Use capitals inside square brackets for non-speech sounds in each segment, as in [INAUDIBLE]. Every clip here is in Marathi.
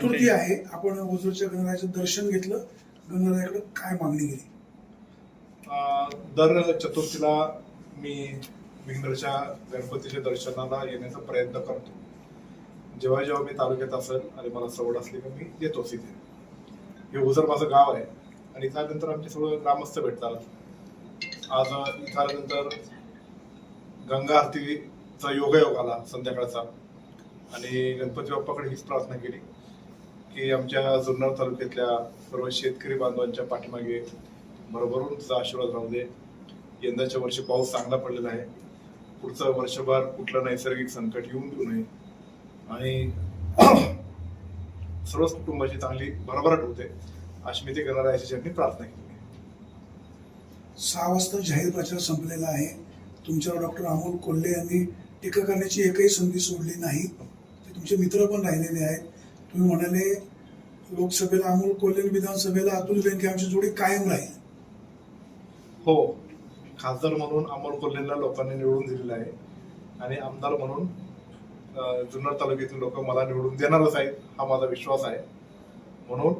चतुर्थी आहे. आपण ओझरच्या गणरायाचं दर्शन घेतलं. गणरायाकडे काय मागणी केली? दर चतुर्थीला मी विंगरच्या गणपतीच्या दर्शनाला येण्याचा प्रयत्न करतो. जेव्हा जेव्हा मी तालुक्यात असेल आणि मला सवड असली की मी येतोच इथे. हे ओझर माझं गाव आहे. आणि इथं आल्यानंतर आमचे सगळं ग्रामस्थ भेटतात. आज इथं आल्यानंतर गंगा आरतीचा योगायोग आला संध्याकाळचा. आणि गणपती बाप्पाकडे हीच प्रार्थना केली. की आमच्या जुन्नर तालुक्यातल्या सर्व शेतकरी बांधवांच्या पाठीमागे भरभरून तुझा आशीर्वाद राहू दे. यंदाच्या वर्षी पाऊस चांगला पडलेला आहे. पुढचं वर्षभर कुठलं नैसर्गिक संकट येऊन देऊ नये. आणि [CLEARS THROAT] सर्वच कुटुंबाची चांगली भरभराट होते. अशी मी ते करणार याची मी प्रार्थना केली सहा वाजता जाहीर प्रचार संपलेला आहे. तुमच्यावर डॉक्टर अमोल कोल्हे यांनी टीका करण्याची एकही संधी सोडली नाही. ते तुमचे मित्र पण राहिलेले आहेत. तुम्ही म्हणाले लोकसभेला अमोल कोल्हे विधानसभेला अतुल बेनके आमची जोडी कायम राहील. हो. खासदार म्हणून अमोल कोल्हेला लोकांनी निवडून दिलेलं आहे. आणि आमदार म्हणून जुन्नर तालुक्यातील लोक मला निवडून देणारच आहेत हा माझा विश्वास आहे. म्हणून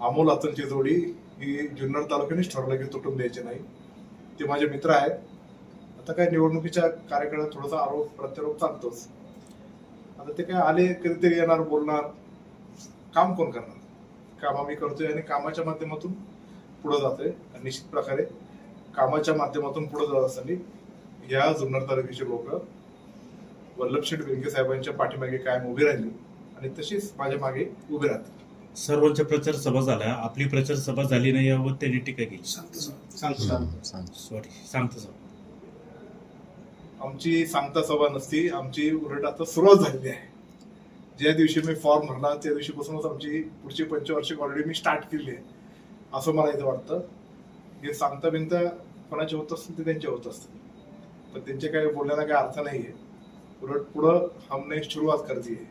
अमोल अतुलची जोडी ही जुन्नर तालुक्यानेच ठरवलं की तुटून द्यायची नाही. ते माझे मित्र आहेत. आता काय निवडणुकीच्या कार्यकाळात थोडासा आरोप प्रत्यारोप चालतोच. आता ते काय आले कधीतरी येणार बोलणार. काम कोण करणार? काम आम्ही करतोय आणि कामाच्या माध्यमातून पुढे जातोय आणि निश्चित प्रकारे. कामाच्या माध्यमातून पुढे जात असताना या जुन्नर तालुक्याचे लोक वल्लभ शेठ बेनके साहेबांच्या पाठीमागे कायम उभी राहिली आणि तशीच माझ्या मागे उभी राहतील. सर्वांच्या प्रचार सभा झाल्या. आपली प्रचार सभा झाली नाही यावर त्यांनी टीका केली. सांगतो सर सॉरी सांगतो सर आमची सांगता सभा नसती आमची उलट आता सुरुवात झालेली आहे. ज्या दिवशी मी फॉर्म भरला त्या दिवशीपासूनच आमची पुढची पंचवार्षिक ऑलरेडी मी स्टार्ट केली आहे. असं मला इथं वाटतं. हे सांगता बिनता कोणाचे होत असतील ते त्यांचे होत असतील. पण त्यांचे काही बोलण्याला काही अर्थ नाही आहे. उलट पुढं हमने सुरुवात करते.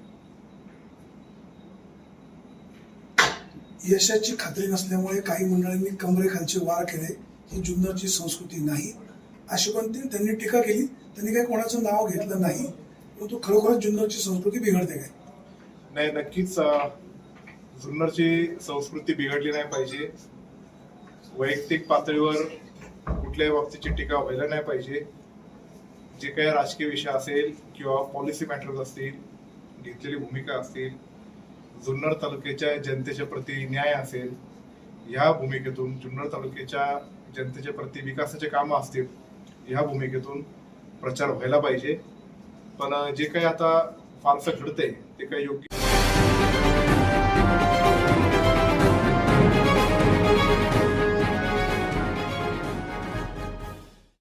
यशाची खात्री नसल्यामुळे काही मंडळींनी कमरेखालचे वार केले. ही जुन्नरची संस्कृती नाही. अशी पण ती- त्यांनी टीका केली. त्यांनी काही कोणाचं नाव घेतलं नाही. परंतु खरोखरच जुन्नरची संस्कृती बिघडते काय? नाही नक्कीच जुन्नरची संस्कृती बिघडली नाही पाहिजे. वैयक्तिक पातळीवर कुठल्याही बाबतीची टीका व्हायला नाही पाहिजे. जे काही राजकीय विषय असेल किंवा पॉलिसी मॅटर्स असतील घेतलेली भूमिका असतील जुन्नर तालुक्याच्या जनतेच्या प्रती न्याय असेल ह्या भूमिकेतून जुन्नर तालुक्याच्या जनतेच्या प्रती विकासाचे कामं असतील ह्या भूमिकेतून प्रचार व्हायला पाहिजे. पण जे काही आता फारसं घडतंय ते काही योग्य